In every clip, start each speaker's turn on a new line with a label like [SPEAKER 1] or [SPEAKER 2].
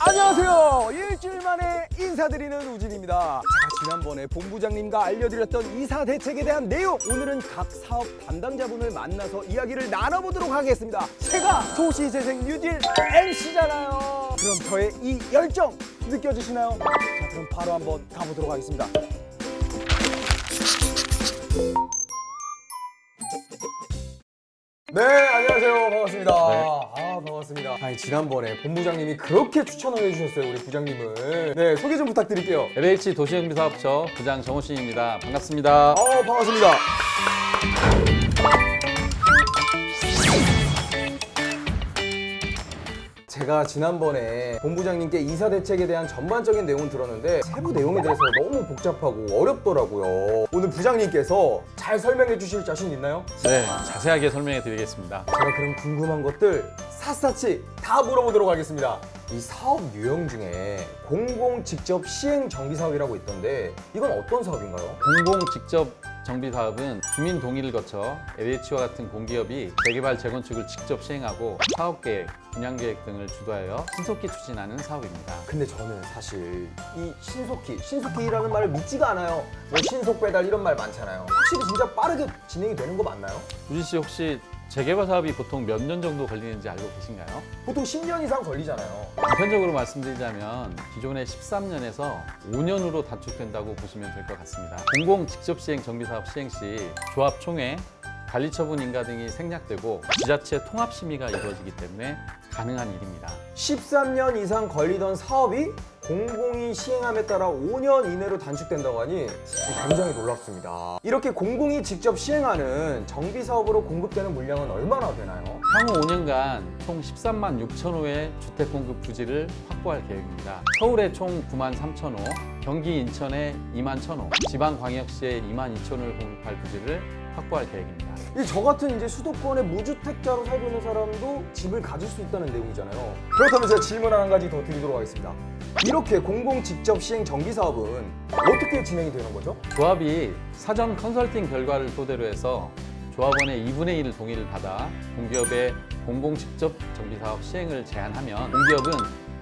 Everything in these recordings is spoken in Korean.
[SPEAKER 1] 안녕하세요. 일주일 만에 인사드리는 우진입니다. 제가 지난번에 본부장님과 알려드렸던 이사 대책에 대한 내용 오늘은 각 사업 담당자분을 만나서 이야기를 나눠보도록 하겠습니다. 제가 도시재생 뉴딜 MC잖아요. 그럼 저의 이 열정 느껴지시나요? 자, 그럼 바로 한번 가보도록 하겠습니다. 네, 안녕하세요. 반갑습니다. 아, 반갑습니다. 아니, 지난번에 본부장님이 그렇게 추천을 해주셨어요, 우리 부장님을. 네, 소개 좀 부탁드릴게요.
[SPEAKER 2] LH 도시정비사업처 부장 정호신입니다. 반갑습니다.
[SPEAKER 1] 아, 반갑습니다. 제가 지난번에 본부장님께 이사 대책에 대한 전반적인 내용을 들었는데 세부 내용에 대해서 너무 복잡하고 어렵더라고요. 오늘 부장님께서 잘 설명해 주실 자신 있나요?
[SPEAKER 2] 네, 자세하게 설명해 드리겠습니다.
[SPEAKER 1] 제가 그럼 궁금한 것들 샅샅이 다 물어보도록 하겠습니다. 이 사업 유형 중에 공공 직접 시행 정비 사업이라고 있던데 이건 어떤 사업인가요?
[SPEAKER 2] 공공 직접 정비 사업은 주민 동의를 거쳐 LH와 같은 공기업이 재개발 재건축을 직접 시행하고 사업 계획, 분양 계획 등을 주도하여 신속히 추진하는 사업입니다.
[SPEAKER 1] 근데 저는 사실 이 신속히, 신속히라는 말을 믿지가 않아요. 뭐 신속 배달 이런 말 많잖아요. 확실히 진짜 빠르게 진행이 되는 거 맞나요?
[SPEAKER 2] 우진 씨 혹시 재개발 사업이 보통 몇 년 정도 걸리는지 알고 계신가요?
[SPEAKER 1] 보통 10년 이상 걸리잖아요.
[SPEAKER 2] 보편적으로 말씀드리자면 기존의 13년에서 5년으로 단축된다고 보시면 될 것 같습니다. 공공 직접 시행 정비 사업 시행 시 조합 총회, 관리 처분 인가 등이 생략되고 지자체 통합 심의가 이루어지기 때문에 가능한 일입니다.
[SPEAKER 1] 13년 이상 걸리던 사업이 공공이 시행함에 따라 5년 이내로 단축된다고 하니 굉장히 놀랍습니다. 이렇게 공공이 직접 시행하는 정비 사업으로 공급되는 물량은 얼마나 되나요?
[SPEAKER 2] 향후 5년간 총 13만 6천 호의 주택 공급 부지를 확보할 계획입니다. 서울에 총 9만 3천 호, 경기 인천에 2만 1천 호, 지방 광역시에 2만 2천 호를 공급할 부지를 확보할 계획입니다.
[SPEAKER 1] 이 저 같은 이제 수도권의 무주택자로 살고 있는 사람도 집을 가질 수 있다는 내용이잖아요. 그렇다면 제가 질문 한 가지 더 드리도록 하겠습니다. 이렇게 공공 직접 시행 정비 사업은 어떻게 진행이 되는 거죠?
[SPEAKER 2] 조합이 사전 컨설팅 결과를 토대로 해서 조합원의 2분의 1 동의를 받아 공기업의 공공 직접 정비 사업 시행을 제안하면 공기업은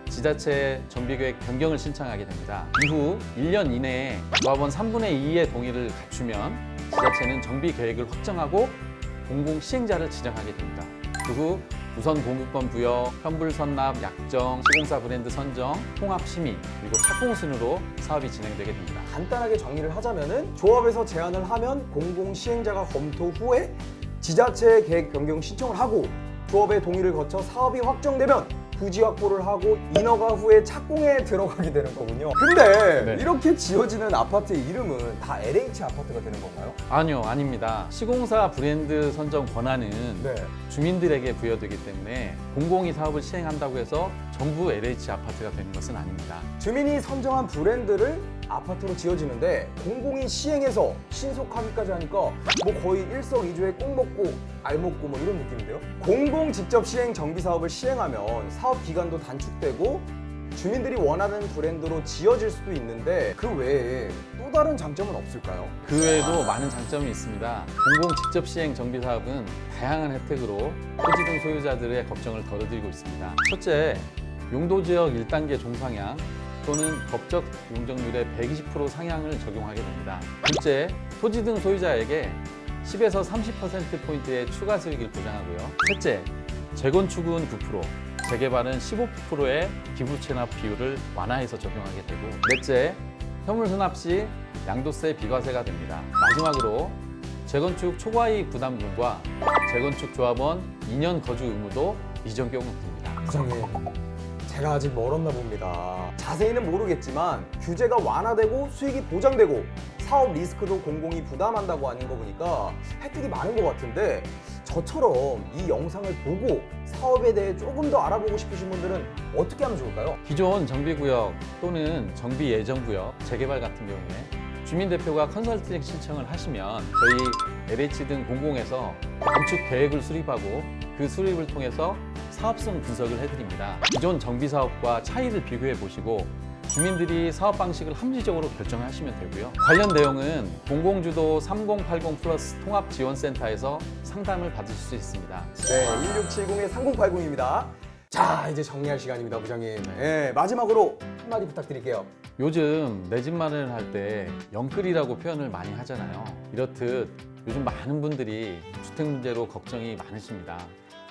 [SPEAKER 2] 지자체 정비계획 변경을 신청하게 됩니다. 이후 1년 이내에 조합원 3분의 2의 동의를 갖추면 지자체는 정비 계획을 확정하고 공공 시행자를 지정하게 됩니다. 그후 우선 공급권 부여, 현불 선납, 약정, 시공사 브랜드 선정, 통합 심의, 그리고 착공 순으로 사업이 진행되게 됩니다.
[SPEAKER 1] 간단하게 정리를 하자면은 조합에서 제안을 하면 공공 시행자가 검토 후에 지자체 계획 변경 신청을 하고 조합의 동의를 거쳐 사업이 확정되면 부지 확보를 하고 인허가 후에 착공에 들어가게 되는 거군요. 근데
[SPEAKER 2] 네.
[SPEAKER 1] 이렇게 지어지는 아파트의 이름은 다 LH 아파트가 되는 건가요?
[SPEAKER 2] 아니요, 아닙니다. 시공사 브랜드 선정 권한은
[SPEAKER 1] 네.
[SPEAKER 2] 주민들에게 부여되기 때문에 공공이 사업을 시행한다고 해서 전부 LH 아파트가 되는 것은 아닙니다.
[SPEAKER 1] 주민이 선정한 브랜드를 아파트로 지어지는데 공공이 시행해서 신속하기까지 하니까 뭐 거의 일석이조에 꼭 먹고 알 먹고 뭐 이런 느낌인데요. 공공 직접 시행 정비 사업을 시행하면 사업 기간도 단축되고 주민들이 원하는 브랜드로 지어질 수도 있는데 그 외에 또 다른 장점은 없을까요?
[SPEAKER 2] 그 외에도 많은 장점이 있습니다. 공공 직접 시행 정비 사업은 다양한 혜택으로 토지 등 소유자들의 걱정을 덜어드리고 있습니다. 첫째, 용도 지역 1단계 종상향 또는 법적 용적률의 120% 상향을 적용하게 됩니다. 둘째, 토지 등 소유자에게 10에서 30%포인트의 추가 수익을 보장하고요. 셋째, 재건축은 9%, 재개발은 15%의 기부 체납 비율을 완화해서 적용하게 되고 넷째, 현물 수납 시 양도세 비과세가 됩니다. 마지막으로 재건축 초과이익 부담금과 재건축 조합원 2년 거주 의무도 미적용됩니다.
[SPEAKER 1] 부장님, 제가 아직 멀었나 봅니다. 자세히는 모르겠지만 규제가 완화되고 수익이 보장되고 사업 리스크도 공공이 부담한다고 하는 거 보니까 혜택이 많은 것 같은데 저처럼 이 영상을 보고 사업에 대해 조금 더 알아보고 싶으신 분들은 어떻게 하면 좋을까요?
[SPEAKER 2] 기존 정비구역 또는 정비 예정구역 재개발 같은 경우에 주민대표가 컨설팅 신청을 하시면 저희 LH 등 공공에서 건축 계획을 수립하고 그 수립을 통해서 사업성 분석을 해드립니다. 기존 정비 사업과 차이를 비교해 보시고 주민들이 사업 방식을 합리적으로 결정하시면 되고요. 관련 내용은 공공주도 3080 플러스 통합지원센터에서 상담을 받으실 수 있습니다.
[SPEAKER 1] 네, 1670의 3080입니다. 자 이제 정리할 시간입니다 부장님. 예, 마지막으로 한마디 부탁드릴게요.
[SPEAKER 2] 요즘 내 집 마련을 할 때 영끌이라고 표현을 많이 하잖아요. 이렇듯 요즘 많은 분들이 주택 문제로 걱정이 많으십니다.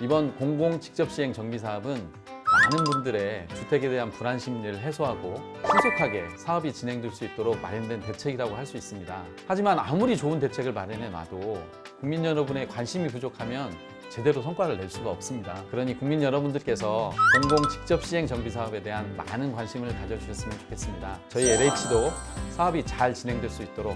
[SPEAKER 2] 이번 공공 직접 시행 정비 사업은 많은 분들의 주택에 대한 불안 심리를 해소하고 신속하게 사업이 진행될 수 있도록 마련된 대책이라고 할 수 있습니다. 하지만 아무리 좋은 대책을 마련해 놔도 국민 여러분의 관심이 부족하면 제대로 성과를 낼 수가 없습니다. 그러니 국민 여러분들께서 공공 직접 시행 정비 사업에 대한 많은 관심을 가져주셨으면 좋겠습니다. 저희 LH도 사업이 잘 진행될 수 있도록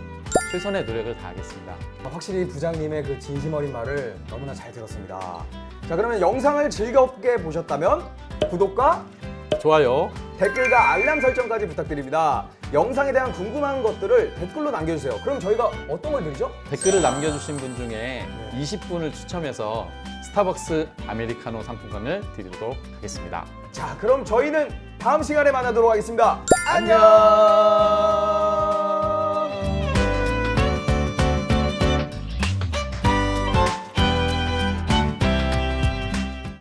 [SPEAKER 2] 최선의 노력을 다하겠습니다.
[SPEAKER 1] 확실히 부장님의 그 진심 어린 말을 너무나 잘 들었습니다. 자 그러면 영상을 즐겁게 보셨다면 구독과
[SPEAKER 2] 좋아요,
[SPEAKER 1] 댓글과 알람 설정까지 부탁드립니다. 영상에 대한 궁금한 것들을 댓글로 남겨주세요. 그럼 저희가 어떤 걸 드리죠?
[SPEAKER 2] 댓글을 남겨주신 분 중에 20분을 추첨해서 스타벅스 아메리카노 상품권을 드리도록 하겠습니다.
[SPEAKER 1] 자 그럼 저희는 다음 시간에 만나도록 하겠습니다. 안녕.